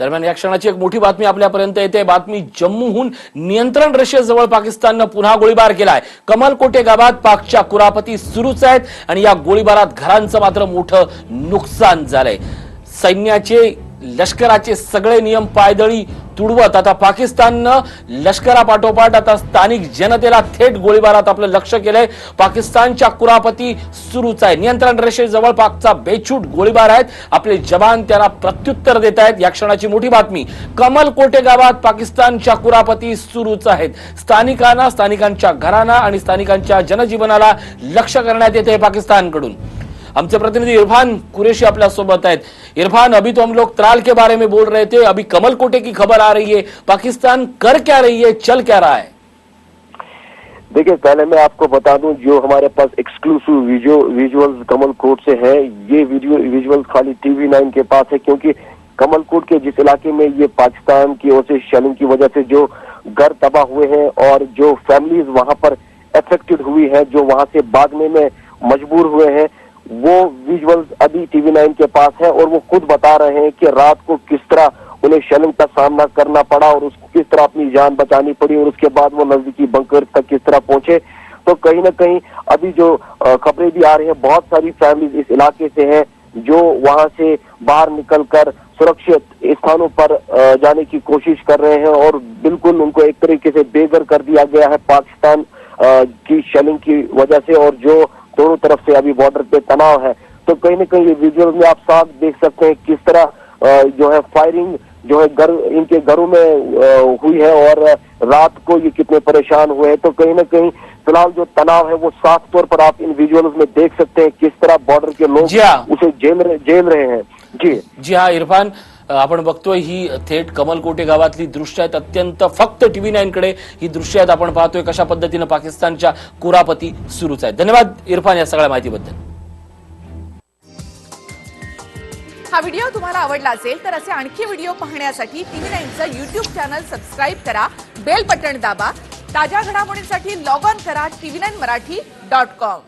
दरम्यान या क्षणाची एक मोठी बातमी आपल्यापर्यंत येते. बातमी जम्मूहून नियंत्रण रेषेजवळ पाकिस्ताननं पुन्हा गोळीबार केलाय. कमलकोटे गावात पाकच्या कुरापती सुरूच आहेत आणि या गोळीबारात घरांचं मात्र मोठं नुकसान झालंय. सैन्याचे लष्कराचे सगळे नियम पायदळी तुडवत. आता पाकिस्ताननं लष्करापाठोपाठ आता स्थानिक जनतेला थेट गोळीबारात आपलं लक्ष केलंय. पाकिस्तानच्या कुरापती सुरूच आहे. नियंत्रण रेषेजवळ पाकचा बेछूट गोळीबार आहेत. आपले जवान त्याला प्रत्युत्तर देत आहेत. या क्षणाची मोठी बातमी. कमलकोटे गावात पाकिस्तानच्या कुरापती सुरूच आहेत. स्थानिकांना स्थानिकांच्या घरांना आणि स्थानिकांच्या जनजीवनाला लक्ष करण्यात येते पाकिस्तानकडून. हमसे प्रतिनिधि इरफान कुरेशी अपने सोबत है इरफान, अभी तो हम लोग त्राल के बारे में बोल रहे थे, अभी कमल कोटे की खबर आ रही है। पाकिस्तान कर क्या रही है, चल क्या रहा है? देखिए, पहले मैं आपको बता दूँ, जो हमारे पास एक्सक्लूसिव वीडियो विजुअल्स कमल कोट से है, ये वीडियो विजुअल्स खाली टीवी नाइन के पास है, क्योंकि कमल कोट के जिस इलाके में ये पाकिस्तान की ओर से शेलिंग की वजह से जो घर तबाह हुए हैं और जो फैमिलीज़ वहाँ पर अफेक्टेड हुई है, जो वहाँ से भागने में मजबूर हुए हैं वो विजुअल अभी टीवी नाइन के पास है और वो खुद बता रहे हैं कि रात को किस तरह उन्हें शेलिंग का सामना करना पड़ा और उसको किस तरह अपनी जान बचानी पड़ी और उसके बाद वो नजदीकी बंकर तक किस तरह पहुँचे। तो कहीं ना कहीं अभी जो खबरें भी आ रही हैं, बहुत सारी फैमिलीज़ इस इलाके से हैं जो वहाँ से बाहर निकलकर सुरक्षित स्थानों पर जाने की कोशिश कर रहे हैं और बिल्कुल उनको एक तरीके से बेघर कर दिया गया है पाकिस्तान की शेलिंग की वजह से और जो दोनों तरफ़ से अभी बॉर्डर पे तनाव है। तो कहीं ना कहीं ये विजुअल में आप साफ़ देख सकते हैं किस तरह जो है फायरिंग जो है घर इनके घरों में हुई है और रात को ये कितने परेशान हुए हैं। तो कहीं ना कहीं फ़िलहाल जो तनाव है वो साफ़ तौर पर आप इन विजुअल्स में देख सकते हैं किस तरह बॉर्डर के लोग हाँ। उसे जेल रहे जेल रहे हैं। जी। जी हाँ इरफान आपण बघतोय ही थेट कमलकोटे गावातली दृश्य आहेत. अत्यंत फक्त टीव्ही नाईन कडे ही दृश्य आहेत. आपण पाहतोय कशा पद्धतीनं पाकिस्तानच्या कुरापती सुरूच आहेत. धन्यवाद इरफान या सगळ्या माहितीबद्दल. हा व्हिडिओ तुम्हाला आवडला असेल तर असे आणखी व्हिडिओ पाहण्यासाठी टीव्ही नाईनचं युट्यूब चॅनल सबस्क्राईब करा बेल बटन दाबा ताज्या घडामोडींसाठी लॉग ऑन करा TV nine Marathi dot com.